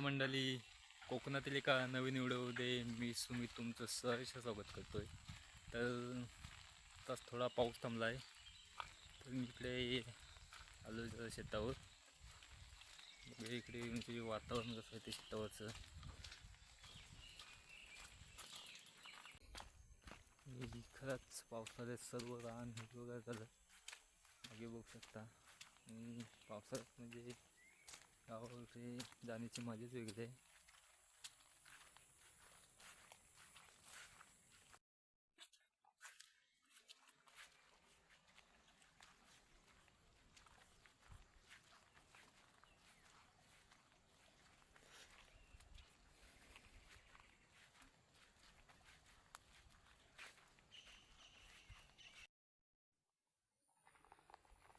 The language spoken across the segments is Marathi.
मंडळी. कोकणातील एका नवीन व्हिडिओमध्ये मी सुमित तुमचं सहर्ष स्वागत करतो आहे तर तास थोडा पाऊस थांबला आहे तर मी इकडे आलो शेतावर. इकडे म्हणजे वातावरण कसं आहे ते शेतावरचं. खरंच पावसाळ्यात सर्व रान हिरवगार झालं. मागे बघू शकता. पावसाळ्यात म्हणजे गावाकडे जाण्याची मजाच वेगळी आहे.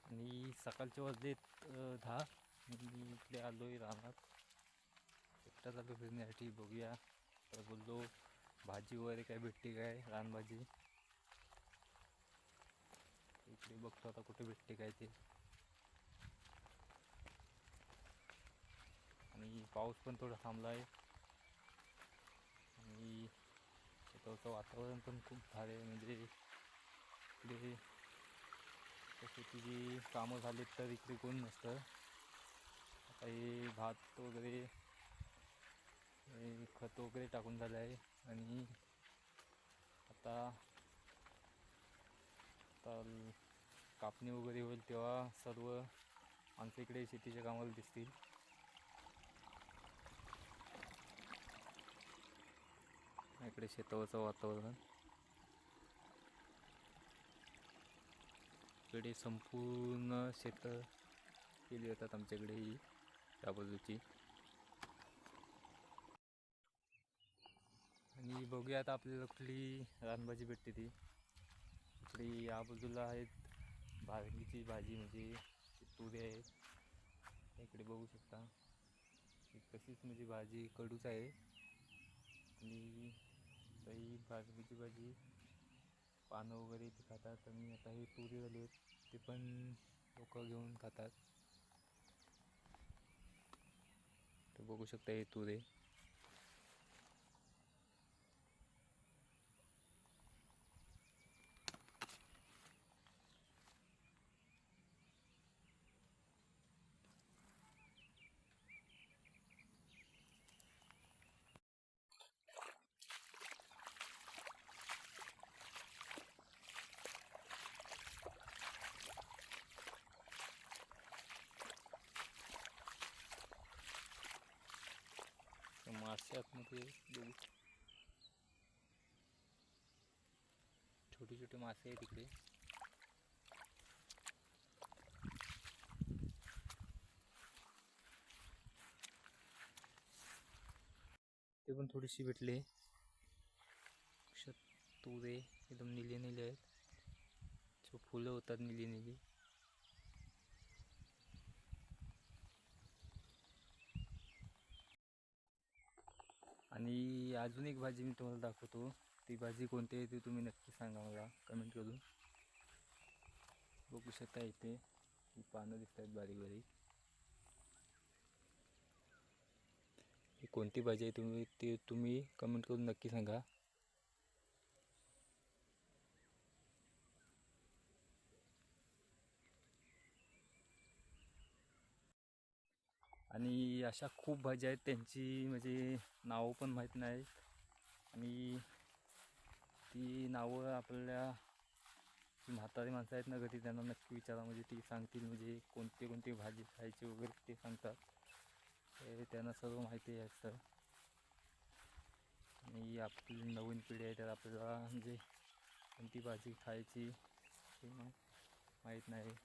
आणि सकाळचे वाजलेत दहा. मी इकडे आलो आहे रानात. एकटाच आलो फिरण्यासाठी. बघूया. तर बोललो भाजी वगैरे काय भेटते काय? रानभाजी इकडे बघतो आता कुठे भेटते काय ते. आणि पाऊस पण थोडा थांबला आहे आणि शेतावरचं वातावरण पण खूप भारी आहे. म्हणजे इकडे तर शेतीची कामं झालीत तर इकडे कोण नसतं. काही भात वगैरे खत वगैरे टाकून झालं आहे. आणि आता आता कापणी वगैरे होईल तेव्हा सर्व आमच्या इकडे शेतीच्या कामाला दिसतील. इकडे शेतावरचं वातावरण. इकडे संपूर्ण शेतं केली जातात आमच्याकडे ही. त्या बाजूची. आणि बघूया आता आपल्याला कुठली रानभाजी भेटते ती. इकडे या बाजूला आहेत भारगीची भाजी म्हणजे तुरे आहेत इकडे बघू शकता. तशीच म्हणजे भाजी कडूच आहे. आणि ही भारगीची भाजी पानं वगैरे ते खातात. आणि आता हे तुरी झाले आहेत ते पण लोक घेऊन खातात तर बघू शकता हे तुरे असे आतमध्ये बघू. छोटे छोटे मासे आहेत तिकडे ते पण थोडीशी भेटले. तुरे एकदम निले निले आहेत. जो फुलं होतात निली निली आणि अजून एक भाजी मी तुम्हाला दाखवतो. ती भाजी कोणती आहे ती तुम्ही नक्की सांगा मला कमेंट करून. बघू शकता इथे. ही पानं दिसत आहेत बारीक बारीक. ही कोणती भाजी आहे तुम्ही ते तुम्ही कमेंट करून नक्की सांगा. आणि अशा खूप भाज्या आहेत त्यांची म्हणजे नावं पण माहीत नाहीत. आणि ती नावं आपल्या जी म्हातारी माणसं आहेत ना कधी त्यांना नक्की विचारा. म्हणजे ती सांगतील म्हणजे कोणती कोणती भाजी खायची वगैरे ते सांगतात. ते त्यांना सर्व माहिती आहे सर. आणि आपली नवीन पिढी आहे तर आपल्याला म्हणजे कोणती भाजी खायची ते माहीत नाही.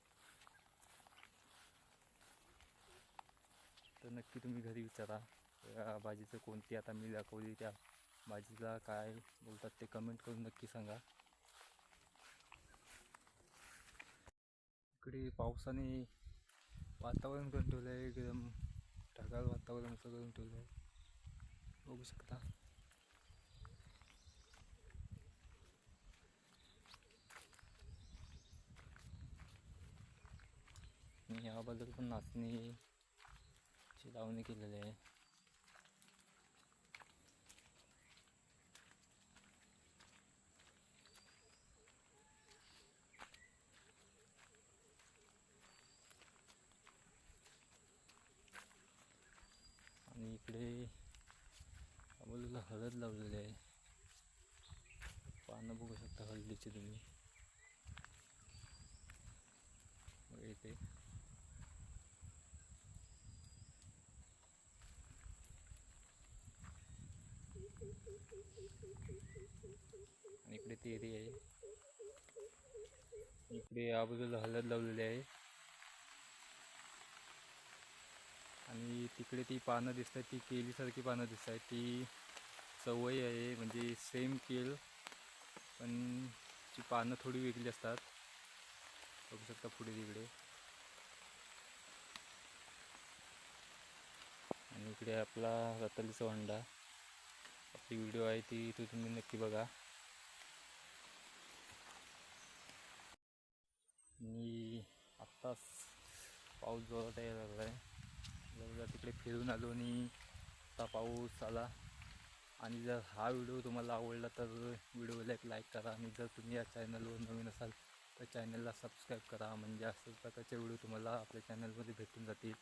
नक्की तुम्ही घरी विचारा. या भाजीचं कोणती आता मी दाखवली त्या भाजीला काय बोलतात ते कमेंट करून नक्की सांगा. इकडे पावसाने वातावरण करून ठेवलं आहे एकदम ढगाळ वातावरण असं करून ठेवलं आहे बघू शकता. या याबद्दल पण नाचणी अशी लावणी केलेली आहे. आणि इकडे अबोलूला हळद लावलेली आहे. पानं बघू शकता हळदीची तुम्ही. इथे आणि इकडे तेरी आहे. इकडे आबाजूला हलद लावलेली आहे. आणि तिकडे ती पानं दिसत आहेत ती केलीसारखी पानं दिसत आहेत ती सवय आहे म्हणजे सेम केल पण ची पानं थोडी वेगळी असतात. बघू शकता पुढे तिकडे. आणि इकडे आपला रतालीचा वंडा. आपली व्हिडिओ आहे ती ती तुम्ही नक्की बघा. मी आत्ताच पाऊस जोरात यायला लागला आहे जरा तिकडे फिरून आलो आणि आता पाऊस आला. आणि जर हा व्हिडिओ तुम्हाला आवडला तर व्हिडिओला एक लाईक करा आणि जर तुम्ही या चॅनलवर नवीन असाल तर चॅनलला सबस्क्राईब करा. म्हणजे अशाच प्रकारचे व्हिडिओ तुम्हाला आपल्या चॅनलमध्ये भेटून जातील.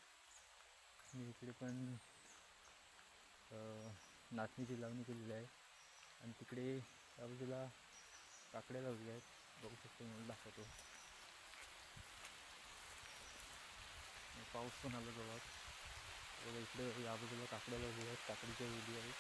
मी इकडे पण नाचणीची लावणी केलेली आहे. आणि तिकडे त्या बाजूला काकड्या लावलेल्या आहेत. बघू शकतो म्हणून दाखवतो. पाऊस पण आला जवळ बघा इकडे या बाजूला काकड्या लावलेल्या आहेत. काकडीच्या वेली आहेत.